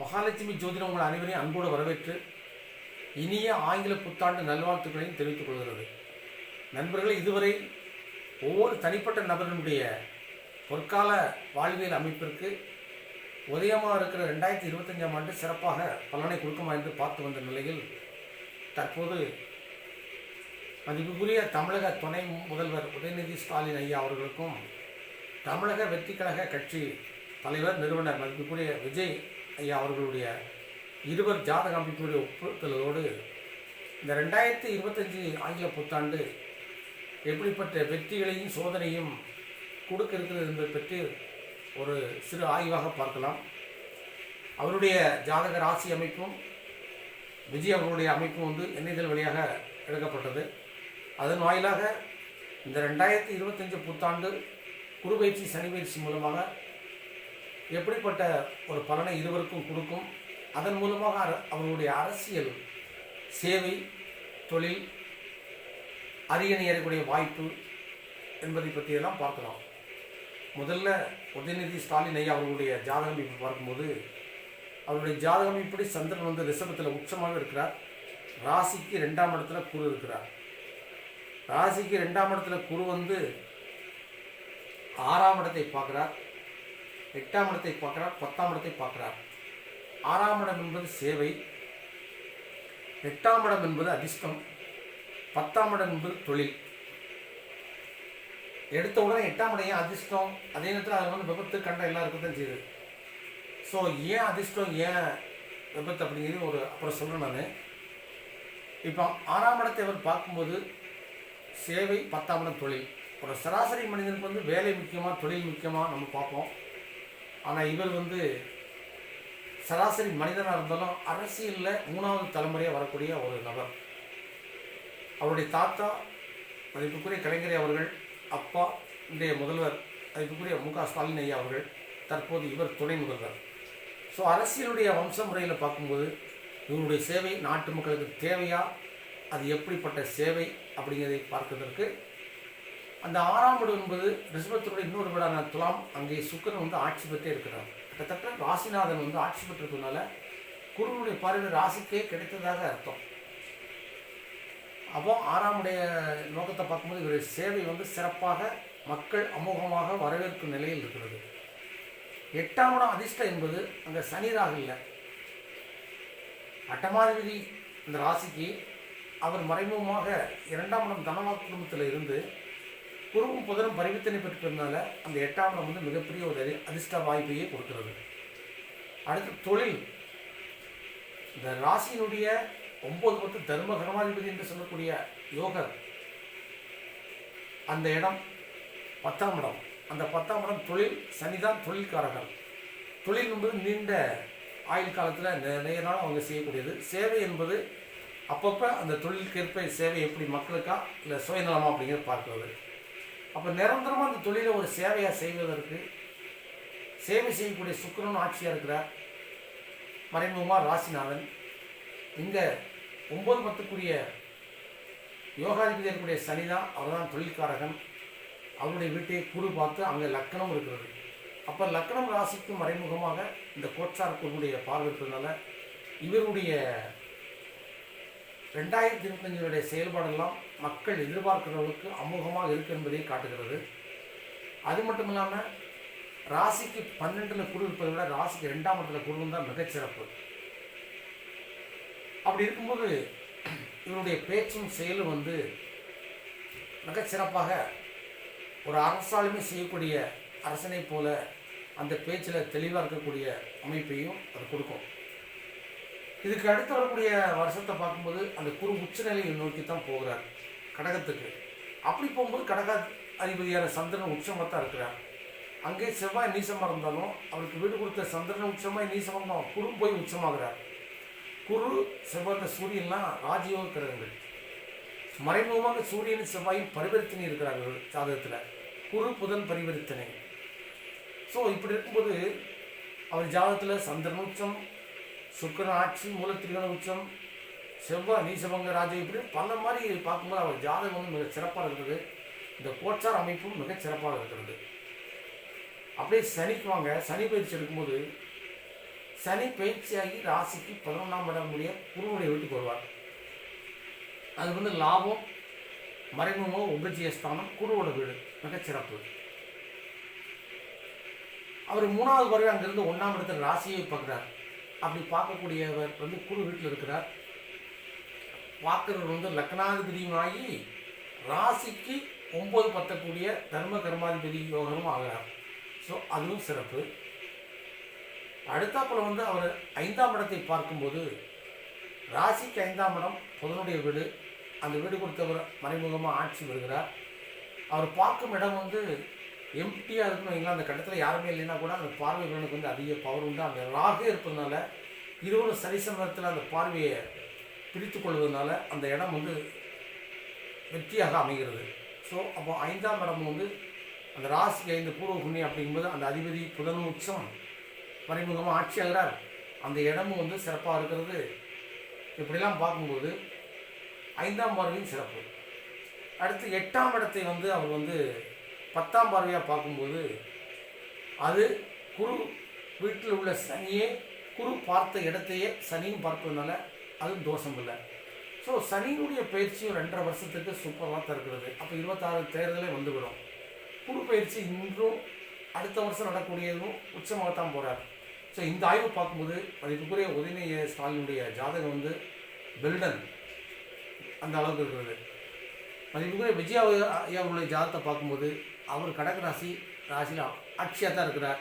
மகாலட்சுமி ஜோதிடம் உங்கள் அனைவரையும் அன்போடு வரவேற்று இனிய ஆங்கில புத்தாண்டு நல்வாழ்த்துக்களையும் தெரிவித்துக் கொள்கிறது. நண்பர்கள் இதுவரை ஒவ்வொரு தனிப்பட்ட நபரினுடைய பொற்கால வாழ்வியல் அமைப்பிற்கு உதயமாக இருக்கிற ரெண்டாயிரத்தி இருபத்தஞ்சாம் ஆண்டு சிறப்பாக பலனை கொடுக்குமா என்று பார்த்து வந்த நிலையில் தற்போது மதிப்புக்குரிய தமிழக துணை முதல்வர் உதயநிதி ஸ்டாலின் ஐயா அவர்களுக்கும் தமிழக வெற்றிக்கழக கட்சி தலைவர் நிறுவனர் மதிப்புக்குரிய விஜய் ஐயா அவர்களுடைய இருவர் ஜாதக அமைப்புடைய ஒப்புதலோடு இந்த ரெண்டாயிரத்தி இருபத்தஞ்சி ஆங்கில புத்தாண்டு எப்படிப்பட்ட வெற்றிகளையும் சோதனையும் கொடுக்க இருக்கிறது என்பதை பற்றி ஒரு சிறு ஆய்வாக பார்க்கலாம். அவருடைய ஜாதக ராசி அமைப்பும் விஜய் அவர்களுடைய அமைப்பும் வந்து எண்ணிதழ் வழியாக எடுக்கப்பட்டது. அதன் வாயிலாக இந்த ரெண்டாயிரத்தி இருபத்தஞ்சு புத்தாண்டு குருபயிற்சி சனி பயிற்சி மூலமாக எப்படிப்பட்ட ஒரு பலனை இருவருக்கும் கொடுக்கும்? அதன் மூலமாக அர- அவர்களுடைய அரசியல் சேவை தொழில் அரியணை ஏறக்கூடிய வாய்ப்பு என்பதை பற்றியெல்லாம் பார்க்கலாம். முதல்ல உதயநிதி ஸ்டாலின் ஐயா அவர்களுடைய ஜாதகம் இப்போ பார்க்கும்போது அவருடைய ஜாதகம் இப்படி சந்திரன் வந்து ரிஷபத்தில் உச்சமாக இருக்கிறார். ராசிக்கு ரெண்டாம் இடத்துல குரு இருக்கிறார். ராசிக்கு ரெண்டாம் இடத்துல குரு வந்து ஆறாம் இடத்தை பார்க்குறார். எட்டாம் இடத்தை பார்க்குறார் பத்தாம் இடத்தை பார்க்குறார். ஆறாம் இடம் என்பது சேவை எட்டாம் இடம் என்பது அதிர்ஷ்டம் பத்தாம் இடம் என்பது தொழில். எடுத்த உடனே எட்டாம் இடம் ஏன் அதிர்ஷ்டம்? அதே நேரத்தில் அதில் வந்து விபத்து கண்ட எல்லாருக்கும் தான் செய்யுது. ஸோ ஏன் அதிர்ஷ்டம் ஏன் விபத்து அப்படிங்கிறது ஒரு அப்புறம் சொல்கிறேன் நான். இப்போ ஆறாம் இடத்தை அவர் பார்க்கும்போது சேவை பத்தாம் இடம் தொழில். ஒரு சராசரி மனிதனுக்கு வந்து வேலை முக்கியமாக தொழில் முக்கியமாக நம்ம பார்ப்போம். ஆனால் இவர் வந்து சராசரி மனிதனாக இருந்தாலும் அரசியலில் மூணாவது தலைமுறையாக வரக்கூடிய ஒரு நபர். அவருடைய தாத்தா மதிப்புக்குரிய கலைஞர் அவர்கள் அப்பா இன்றைய முதல்வர் மதிப்புக்குரிய மு க ஸ்டாலின் ஐயா அவர்கள் தற்போது இவர் துணை முதல்வர். ஸோ அரசியலுடைய வம்ச முறையில் பார்க்கும்போது இவருடைய சேவை நாட்டு மக்களுக்கு தேவையா? அது எப்படிப்பட்ட சேவை அப்படிங்கிறதை பார்ப்பதற்கு அந்த ஆறாம் வீடு என்பது ரிஷபத்தினுடைய இன்னொரு வீடான துலாம் அங்கே சுக்கரன் வந்து ஆட்சி பெற்றே இருக்கிறார். கிட்டத்தட்ட ராசிநாதன் வந்து ஆட்சி பெற்றதுனால குருவனுடைய பார்வை ராசிக்கே கிடைத்ததாக அர்த்தம். அப்போ ஆறாமுடைய நோக்கத்தை பார்க்கும்போது இவருடைய சேவை வந்து சிறப்பாக மக்கள் அமோகமாக வரவேற்கும் நிலையில் இருக்கிறது. எட்டாம் இடம் அதிர்ஷ்டம் என்பது அங்கே சனிராக இல்லை. அட்டமாதிபதி இந்த ராசிக்கு அவர் மறைமுகமாக இரண்டாம் இடம் தனவாக்கு குடும்பத்தில் இருந்து குருவும் புதனும் பரிவர்த்தனை பெற்றிருந்தனால அந்த எட்டாம் இடம் வந்து மிகப்பெரிய ஒரு அதிர்ஷ்ட வாய்ப்பையே கொடுக்கிறது. அடுத்து தொழில். இந்த ராசியினுடைய ஒன்பது பத்து தர்ம கர்மாதிபதி என்று சொல்லக்கூடிய யோகர். அந்த இடம் பத்தாம் இடம். அந்த பத்தாம் இடம் தொழில் சனிதான் தொழில்காரர்கள் தொழில் என்பது நீண்ட ஆயுள் காலத்தில் நிறைய நாள் அவங்க செய்யக்கூடியது. சேவை என்பது அப்பப்போ அந்த தொழிலுக்கேற்ப சேவை எப்படி மக்களுக்கா இல்லை சுயநலமா அப்படிங்கிறத பார்க்கிறது. அப்போ நிரந்தரமாக அந்த தொழிலை ஒரு சேவையாக செய்வதற்கு சேவை செய்யக்கூடிய சுக்கரன் ஆட்சியாக இருக்கிறார். மறைமுகமாக ராசிநாதன். இந்த ஒன்பது பத்துக்குரிய யோகாதிபதி இருக்கக்கூடிய அவர் தான் தொழில்காரகன். அவருடைய வீட்டை குரு பார்த்து அங்கே லக்கணம் இருக்கிறது. அப்போ லக்கணம் ராசிக்கு மறைமுகமாக இந்த கோட்சார் குருவுடைய பார்வை இருக்கிறதுனால இவருடைய ரெண்டாயிரத்தி இருபத்தஞ்சினுடைய செயல்பாடெல்லாம் மக்கள் எதிர்பார்க்கிறவர்களுக்கு அமோகமாக இருக்கு என்பதை காட்டுகிறது. அது மட்டும் இல்லாமல் ராசிக்கு பன்னெண்டில் குரு இருப்பதை விட ராசிக்கு ரெண்டாம் இடத்துல குரு தான் மிகச்சிறப்பு அப்படி இருக்கும்போது இவருடைய பேச்சும் செயலும் வந்து மிகச்சிறப்பாக ஒரு அரசாலுமே செய்யக்கூடிய அரசனை போல அந்த பேச்சில் தெளிவாக இருக்கக்கூடிய அமைப்பையும் அது கொடுக்கும். இதுக்கு அடுத்து வரக்கூடிய வருஷத்தை பார்க்கும்போது அந்த குரு உச்சநிலையை நோக்கி தான் போகிறார் கடகத்துக்கு. அப்படி போகும்போது கடக அதிபதியான சந்திரன் உச்சமாக தான் இருக்கிறார். அங்கே செவ்வாய் நீசமாக இருந்தாலும் அவருக்கு வீடு கொடுத்த சந்திரன் உச்சமாக நீசமாக குரு போய் உச்சமாகிறார். குரு செவ்வாய் சூரியன்லாம் ராஜயோக கிரகங்கள். மறைமுகமாக சூரியன் செவ்வாயும் பரிவர்த்தனை இருக்கிறார்கள் ஜாதகத்தில். குரு புதன் பரிவர்த்தனை. ஸோ இப்படி இருக்கும்போது அவர் ஜாதகத்தில் சந்திரன் உச்சம் சுக்கரன் ஆட்சி மூலத்திரிகோண உச்சம். செவ்வாய் நீசபங்க ராஜா இப்படி பல மாதிரி பார்க்கும்போது அவர் ஜாதகம் வந்து மிக சிறப்பாக இருக்கிறது. இந்த கோச்சார் அமைப்பும் மிக சிறப்பாக இருக்கிறது. அப்படியே சனிக்கு வாங்க. சனி பயிற்சி எடுக்கும்போது சனி பயிற்சியாகி ராசிக்கு பதினொன்றாம் இடம் முடிய குருவுடைய வீட்டுக்கு வருவார். அது வந்து லாபம் மறைமுகமோ உபஜயஸ்தானம் குருவோட வீடு. மிகச்சிறப்பு அவர் மூணாவது வரை அங்கிருந்து ஒன்றாம் இடத்துல ராசியை பார்க்குறார். அப்படி பார்க்கக்கூடியவர் வந்து குரு வீட்டில் இருக்கிறார். பார்க்குறவர் வந்து லக்னாதிபதியுமாகி ராசிக்கு ஒம்பது பத்தக்கூடிய தர்ம கர்மாதிபதி யோகரும் ஆகிறார். ஸோ அதுவும் சிறப்பு. அடுத்தாப்பில் வந்து அவர் ஐந்தாம் இடத்தை பார்க்கும்போது ராசிக்கு ஐந்தாம் இடம் புதனுடைய வீடு. அந்த வீடு கொடுத்தவர் மறைமுகமாக ஆட்சி வருகிறார். அவர் பார்க்கும் இடம் வந்து எம்டியாக இருக்கணும் வைங்களா அந்த கட்டத்தில் யாருமே இல்லைன்னா கூட அந்த பார்வை வந்து அதிக பவர் உண்டு. அந்த ராகே இருப்பதுனால இருவரும் சரிசமரத்தில் அந்த பார்வையை பிரித்து கொள்வதனால அந்த இடம் வந்து வெற்றியாக அமைகிறது. ஸோ அப்போ ஐந்தாம் இடம் வந்து அந்த ராசிக்கு ஐந்து பூர்வ அப்படிங்கும்போது அந்த அதிபதி புதன் உச்சம் மறைமுகமாக ஆட்சியாகிறார். அந்த இடமும் வந்து சிறப்பாக இருக்கிறது. இப்படிலாம் பார்க்கும்போது ஐந்தாம் பார்வையும் சிறப்பு. அடுத்து எட்டாம் இடத்தை வந்து அவர் வந்து பத்தாம் பார்வையாக பார்க்கும்போது அது குரு வீட்டில் உள்ள சனியே குரு பார்த்த இடத்தையே சனியும் பார்ப்பதுனால அதுவும் தோஷம் இல்லை. ஸோ சனியினுடைய பயிற்சியும் ரெண்டரை வருஷத்துக்கு சூப்பராக தான் இருக்கிறது அப்போ இருபத்தாறு தேர்தலே வந்துவிடும். குரு பயிற்சி இன்றும் அடுத்த வருஷம் நடக்கக்கூடியதும் உச்சமாகத்தான் போகிறார் ஸோ இந்த ஆய்வு பார்க்கும்போது அதுக்குரிய உதயநிதி ஸ்டாலினுடைய ஜாதகம் வந்து பில்டன் அந்த அளவுக்கு இருக்கிறது. அதுக்குரிய விஜய் ஐயா உள்ள ஜாதகத்தை பார்க்கும்போது அவர் கடக ராசி ராசியில் ஆட்சியாக தான் இருக்கிறார்.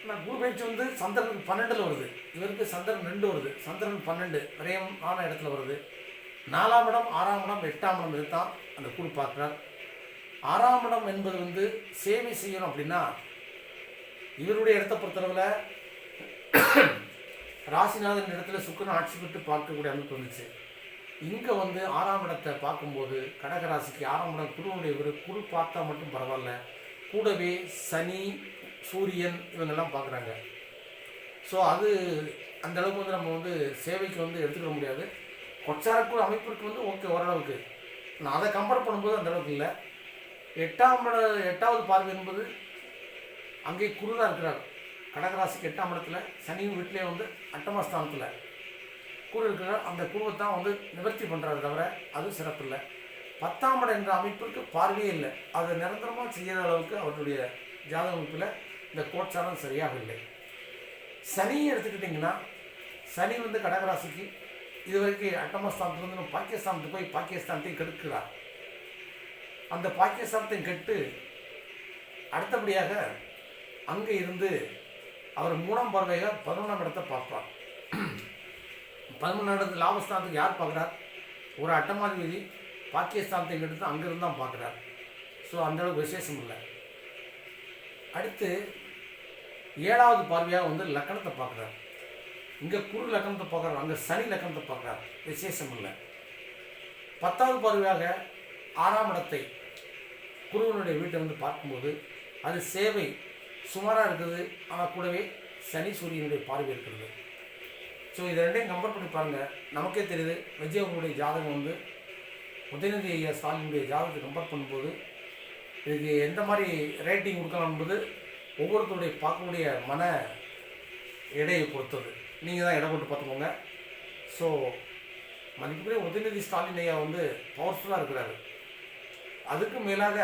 ஆனால் குரு பயிற்சி வந்து சந்திரன் பன்னெண்டில் வருது. இவருக்கு சந்திரன் ரெண்டு வருது. சந்திரன் பன்னெண்டு விரயமான இடத்துல வருது. நாலாம் இடம் ஆறாம் இடம் எட்டாம் இடம் இதுதான் அந்த குரு பார்க்குறார். ஆறாம் இடம் என்பது வந்து சேவை செய்யணும் அப்படின்னா இவருடைய இடத்தை பொறுத்தளவில் ராசிநாதன் இடத்துல சுக்கரன் ஆட்சி பெற்று பார்க்கக்கூடிய அமைப்பு வந்துச்சு. இங்கே வந்து ஆறாம் இடத்தை பார்க்கும்போது கடகராசிக்கு ஆறாம் இடம் குருவனுடைய ஒரு குரு பார்த்தா மட்டும் பரவாயில்ல. கூடவே சனி சூரியன் இவங்கெல்லாம் பார்க்குறாங்க. ஸோ அது அந்த அளவுக்கு வந்து நம்ம வந்து சேவைக்கு வந்து எடுத்துக்க முடியாது. கொச்சாரக்குழு அமைப்பிற்கு வந்து ஓகே ஓரளவுக்கு. நான் அதை கம்பேர் பண்ணும்போது அந்த அளவுக்கு இல்லை. எட்டாம் இட எட்டாவது பார்வை என்பது அங்கே குரு தான் இருக்கிறார். கடகராசிக்கு எட்டாம் இடத்துல சனியும் வீட்டிலே வந்து அட்டமஸ்தானத்தில். குரு அந்த குருவை தான் வந்து நிவர்த்தி பண்ணுறாரு தவிர அது சிறப்பு இல்லை பத்தாம் இடம் என்ற அமைப்பிற்கு பார்வையே இல்லை. அதை நிரந்தரமாக செய்கிற அளவுக்கு அவருடைய ஜாதக அமைப்பில் இந்த கோட்சாரம் சரியாக இல்லை. சனியை எடுத்துக்கிட்டிங்கன்னா சனி வந்து கடகராசிக்கு இது வரைக்கும் அட்டமஸ்தானத்துலேருந்து நம்ம பாகிஸ்தானத்துக்கு போய் பாகிஸ்தானத்தையும் கெடுக்கிறார். அந்த பாகிஸ்தானத்தையும் கெட்டு அடுத்தபடியாக அங்கே இருந்து அவர் மூணாம் பார்வையாக பதினொன்றாம் இடத்தை பார்ப்பார். பதினொன்றாம் லாபஸ்தானத்துக்கு யார் பார்க்குறார்? ஒரு அட்டமாதிபதி பாக்கியஸ்தானத்தை எடுத்து அங்கிருந்து தான் பார்க்குறார். ஸோ அந்தளவுக்கு விசேஷம் இல்லை. அடுத்து ஏழாவது பார்வையாக வந்து லக்கணத்தை பார்க்குறார். இங்கே குரு லக்கணத்தை பார்க்குறாரு அங்கே சனி லக்கணத்தை பார்க்குறார். விசேஷம் இல்லை. பத்தாவது பார்வையாக ஆறாம் இடத்தை குருவனுடைய வீட்டை வந்து பார்க்கும்போது அது சேவை சுமாராக இருக்குது ஆனால் கூடவே சனி சூரியனுடைய பார்வை இருக்கிறது. ஸோ இது ரெண்டையும் கம்பேர் பண்ணி பாருங்கள் நமக்கே தெரியுது விஜயவனுடைய ஜாதகம் வந்து உதயநிதி ஐயா ஸ்டாலினுடைய ஜாதகத்தை கம்பேர் பண்ணும்போது இதுக்கு எந்த மாதிரி ரேட்டிங் கொடுக்கலாம் என்பது ஒவ்வொருத்தருடைய பார்க்கக்கூடிய மன எடையை பொறுத்தது. நீங்கள் தான் இடம் போட்டு பார்த்துக்கோங்க. ஸோ மதிப்புக்குரிய உதயநிதி ஸ்டாலின் ஐயா வந்து பவர்ஃபுல்லாக இருக்கிறாரு. அதுக்கு மேலாக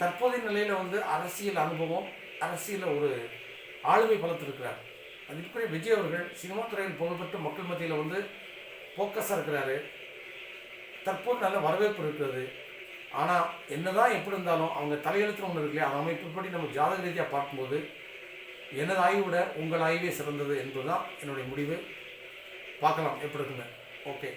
தற்போதைய நிலையில் வந்து அரசியல் அனுபவம் அரசியலில் ஒரு ஆளுமை பலத்திருக்கிறார். அதுக்குரிய விஜய் அவர்கள் சினிமா துறையில் புகழ்பெற்று மக்கள் மத்தியில் வந்து ஃபோக்கஸாக இருக்கிறாரு. தற்போது நல்ல வரவேற்பு இருக்கிறது. ஆனால் என்னதான் எப்படி இருந்தாலும் அவங்க தலையெழுத்துன்னு ஒன்று இருக்கு அந்த அமைப்புப்படி நம்ம ஜாதக ரீதியாக பார்க்கும்போது எனது ஆய்வை விட உங்கள் ஆய்வே சிறந்தது என்பதுதான் என்னுடைய முடிவு. பார்க்கலாம் எப்படி இருக்குங்க ஓகே